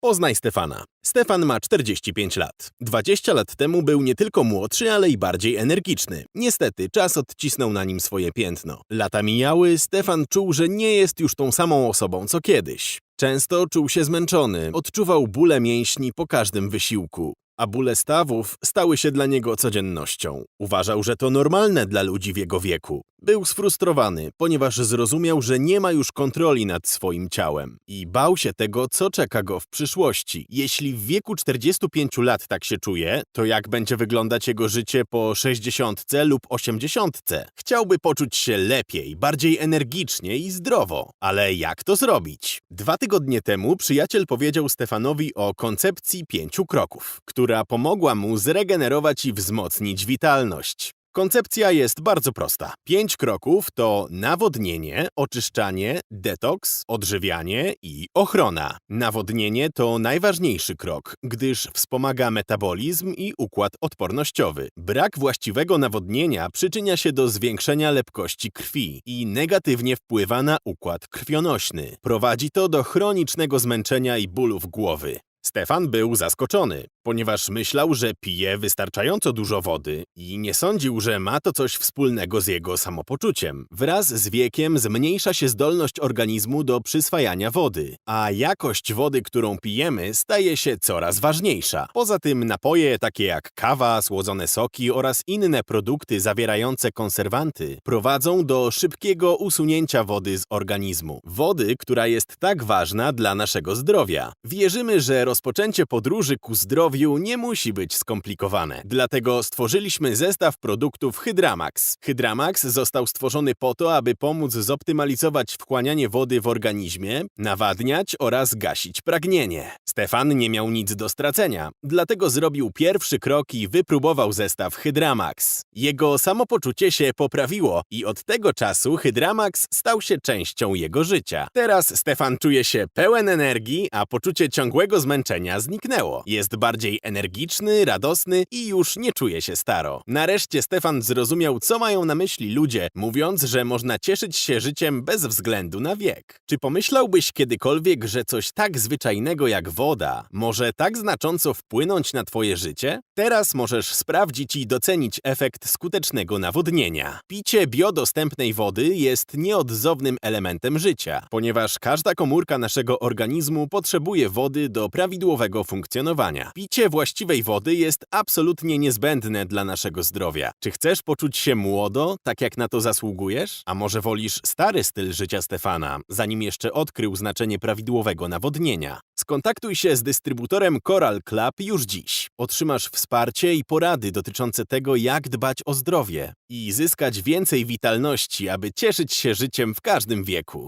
Poznaj Stefana. Stefan ma 45 lat. 20 lat temu był nie tylko młodszy, ale i bardziej energiczny. Niestety, czas odcisnął na nim swoje piętno. Lata mijały, Stefan czuł, że nie jest już tą samą osobą co kiedyś. Często czuł się zmęczony, odczuwał bóle mięśni po każdym wysiłku. A bóle stawów stały się dla niego codziennością. Uważał, że to normalne dla ludzi w jego wieku. Był sfrustrowany, ponieważ zrozumiał, że nie ma już kontroli nad swoim ciałem i bał się tego, co czeka go w przyszłości. Jeśli w wieku 45 lat tak się czuje, to jak będzie wyglądać jego życie po 60 lub 80? Chciałby poczuć się lepiej, bardziej energicznie i zdrowo. Ale jak to zrobić? Dwa tygodnie temu przyjaciel powiedział Stefanowi o koncepcji pięciu kroków, która pomogła mu zregenerować i wzmocnić witalność. Koncepcja jest bardzo prosta. Pięć kroków to nawodnienie, oczyszczanie, detoks, odżywianie i ochrona. Nawodnienie to najważniejszy krok, gdyż wspomaga metabolizm i układ odpornościowy. Brak właściwego nawodnienia przyczynia się do zwiększenia lepkości krwi i negatywnie wpływa na układ krwionośny. Prowadzi to do chronicznego zmęczenia i bólów głowy. Stefan był zaskoczony, ponieważ myślał, że pije wystarczająco dużo wody i nie sądził, że ma to coś wspólnego z jego samopoczuciem. Wraz z wiekiem zmniejsza się zdolność organizmu do przyswajania wody, a jakość wody, którą pijemy, staje się coraz ważniejsza. Poza tym napoje takie jak kawa, słodzone soki oraz inne produkty zawierające konserwanty prowadzą do szybkiego usunięcia wody z organizmu. Wody, która jest tak ważna dla naszego zdrowia. Wierzymy, że rozpoczęcie podróży ku zdrowiu nie musi być skomplikowane. Dlatego stworzyliśmy zestaw produktów Hydramax. Hydramax został stworzony po to, aby pomóc zoptymalizować wchłanianie wody w organizmie, nawadniać oraz gasić pragnienie. Stefan nie miał nic do stracenia, dlatego zrobił pierwszy krok i wypróbował zestaw Hydramax. Jego samopoczucie się poprawiło i od tego czasu Hydramax stał się częścią jego życia. Teraz Stefan czuje się pełen energii, a poczucie ciągłego zmęczenia zniknęło. Jest bardziej energiczny, radosny i już nie czuje się staro. Nareszcie Stefan zrozumiał, co mają na myśli ludzie, mówiąc, że można cieszyć się życiem bez względu na wiek. Czy pomyślałbyś kiedykolwiek, że coś tak zwyczajnego jak woda może tak znacząco wpłynąć na twoje życie? Teraz możesz sprawdzić i docenić efekt skutecznego nawodnienia. Picie biodostępnej wody jest nieodzownym elementem życia, ponieważ każda komórka naszego organizmu potrzebuje wody do prawidłowego funkcjonowania. Picie właściwej wody jest absolutnie niezbędne dla naszego zdrowia. Czy chcesz poczuć się młodo, tak jak na to zasługujesz? A może wolisz stary styl życia Stefana, zanim jeszcze odkrył znaczenie prawidłowego nawodnienia? Skontaktuj się z dystrybutorem Coral Club już dziś. Otrzymasz wsparcie i porady dotyczące tego, jak dbać o zdrowie i zyskać więcej witalności, aby cieszyć się życiem w każdym wieku.